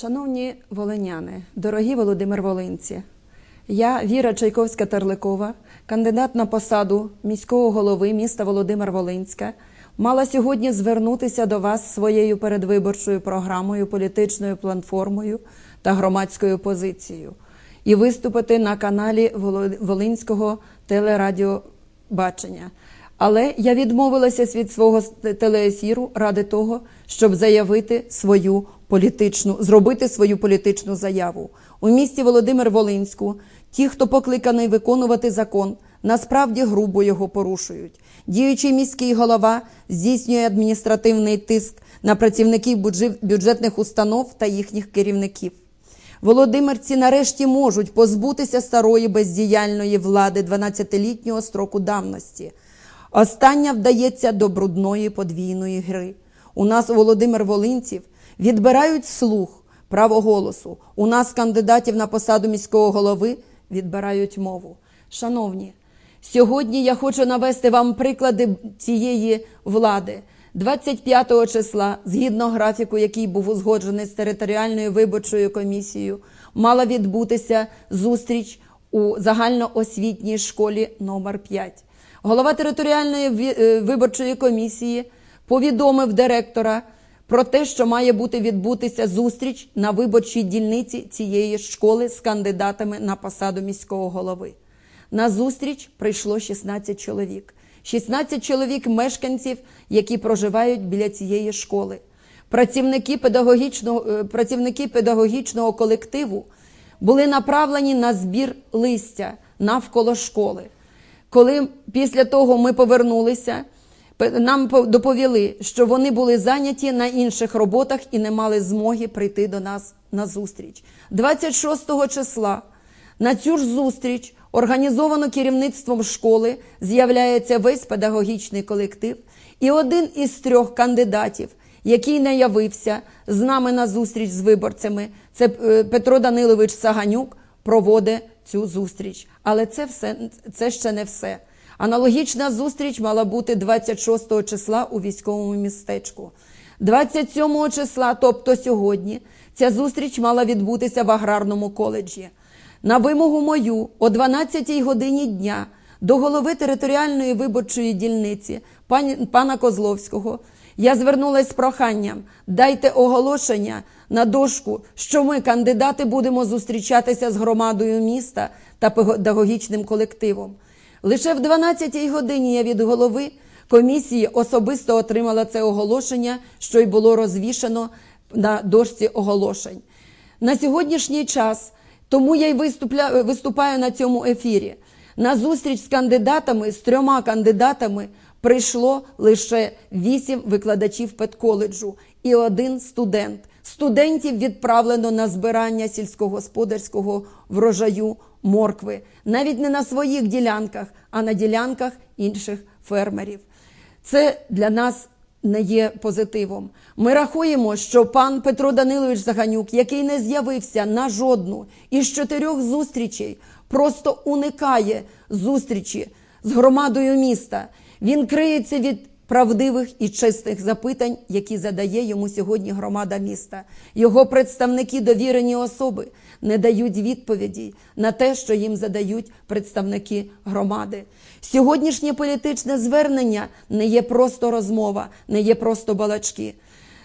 Шановні волиняни, дорогі Володимир Волинці, я Віра Чайковська-Терликова, кандидат на посаду міського голови міста Володимир Волинська, мала сьогодні звернутися до вас своєю передвиборчою програмою, політичною платформою та громадською позицією і виступити на каналі Волинського телерадіобачення. Але я відмовилася від свого телеефіру ради того, щоб заявити свою політичну, зробити свою політичну заяву. У місті Володимир Волинську ті, хто покликаний виконувати закон, насправді грубо його порушують. Діючий міський голова здійснює адміністративний тиск на працівників бюджетних установ та їхніх керівників. Володимирці нарешті можуть позбутися старої бездіяльної влади 12-літнього строку давності. Остання вдається до брудної подвійної гри. У нас у Володимир Волинців відбирають слух, право голосу. У нас кандидатів на посаду міського голови відбирають мову. Шановні, сьогодні я хочу навести вам приклади цієї влади. 25 числа, згідно графіку, який був узгоджений з територіальною виборчою комісією, мала відбутися зустріч у загальноосвітній школі номер 5. Голова територіальної е, виборчої комісії повідомив директора про те, що має бути відбутися зустріч на виборчій дільниці цієї школи з кандидатами на посаду міського голови. На зустріч прийшло 16 чоловік. 16 чоловік мешканців, які проживають біля цієї школи. Працівники педагогічного, е, працівники педагогічного колективу були направлені на збір листя навколо школи. Коли після того ми повернулися, нам по- доповіли, що вони були зайняті на інших роботах і не мали змоги прийти до нас на зустріч. 26 числа на цю ж зустріч, організовану керівництвом школи, з'являється весь педагогічний колектив, і один із трьох кандидатів, який не явився з нами на зустріч з виборцями, це е, Петро Данилович Саганюк, проводить цю зустріч. Але це все це ще не все. Аналогічна зустріч мала бути 26 числа у військовому містечку. 27 числа, тобто сьогодні, ця зустріч мала відбутися в аграрному коледжі. На вимогу мою о 12 годині дня до голови територіальної виборчої дільниці пана Козловського я звернулася з проханням дайте оголошення на дошку, що ми, кандидати, будемо зустрічатися з громадою міста та педагогічним колективом. Лише в 12 годині я від голови комісії особисто отримала це оголошення, що й було розвішено на дошці оголошень. На сьогоднішній час тому я й виступаю на цьому ефірі. На зустріч з кандидатами, з трьома кандидатами, прийшло лише вісім викладачів педколеджу і один студент. Студентів відправлено на збирання сільськогосподарського врожаю моркви, навіть не на своїх ділянках, а на ділянках інших фермерів. Це для нас не є позитивом. Ми рахуємо, що пан Петро Данилович Заганюк, який не з'явився на жодну із чотирьох зустрічей, просто уникає зустрічі з громадою міста. Він криється від правдивих і чистих запитань, які задає йому сьогодні громада міста. Його представники, довірені особи, не дають відповіді на те, що їм задають представники громади. Сьогоднішнє політичне звернення не є просто розмова, не є просто балачки.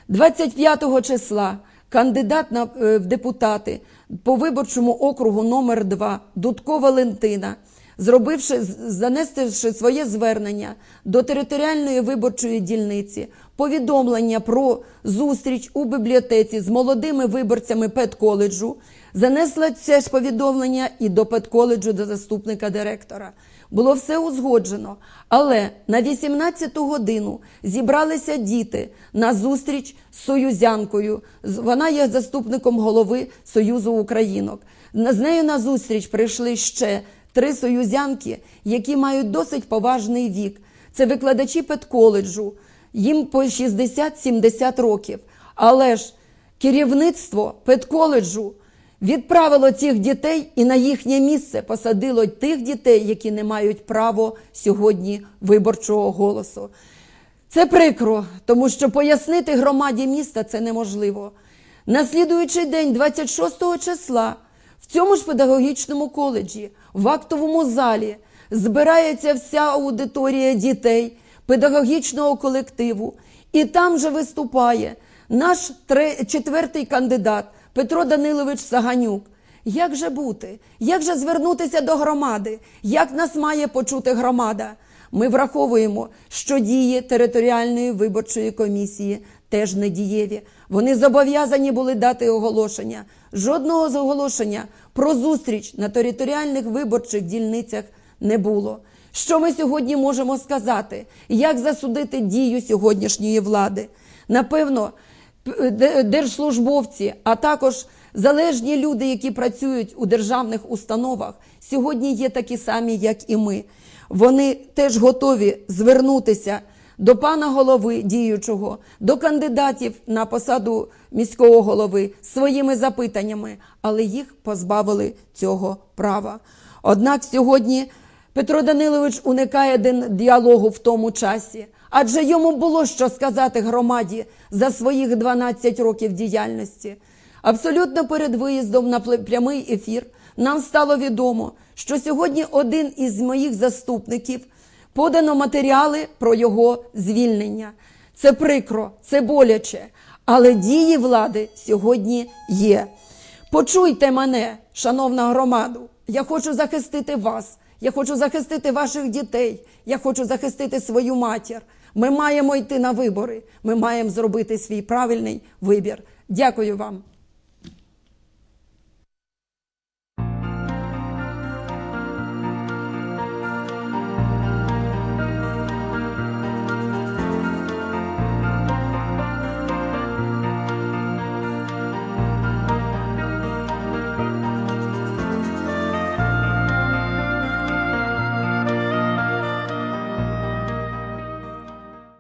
25 числа кандидат на, е, в депутати по виборчому округу номер 2 Дудко Валентина, зробивши з- занесивши своє звернення до територіальної виборчої дільниці, повідомлення про зустріч у бібліотеці з молодими виборцями педколеджу, занесла це ж повідомлення і до педколеджу до заступника директора. Було все узгоджено, але на 18-ту годину зібралися діти на зустріч з союзянкою. Вона є заступником голови Союзу Українок. З нею на зустріч прийшли ще три союзянки, які мають досить поважний вік. Це викладачі педколеджу, їм по 60-70 років. Але ж керівництво педколеджу відправило цих дітей і на їхнє місце посадило тих дітей, які не мають право сьогодні виборчого голосу. Це прикро, тому що пояснити громаді міста це неможливо. На слідуючий день, 26 числа, цьому ж педагогічному коледжі, в актовому залі, збирається вся аудиторія дітей, педагогічного колективу, і там же виступає наш четвертий кандидат Петро Данилович Саганюк. Як же бути? Як же звернутися до громади? Як нас має почути громада? Ми враховуємо, що дії територіальної виборчої комісії теж не дієві. Вони зобов'язані були дати оголошення. Жодного з оголошення про зустріч на територіальних виборчих дільницях не було. Що ми сьогодні можемо сказати? Як засудити дію сьогоднішньої влади? Напевно, держслужбовці, а також залежні люди, які працюють у державних установах, сьогодні є такі самі, як і ми. Вони теж готові звернутися до пана голови діючого, до кандидатів на посаду міського голови своїми запитаннями, але їх позбавили цього права. Однак сьогодні Петро Данилович уникає діалогу в тому часі, адже йому було що сказати громаді за своїх 12 років діяльності. Абсолютно перед виїздом на прямий ефір нам стало відомо, що сьогодні один із моїх заступників подано матеріали про його звільнення. Це прикро, це боляче, але дії влади сьогодні є. Почуйте мене, шановна громаду. Я хочу захистити вас. Я хочу захистити ваших дітей. Я хочу захистити свою матір. Ми маємо йти на вибори. Ми маємо зробити свій правильний вибір. Дякую вам.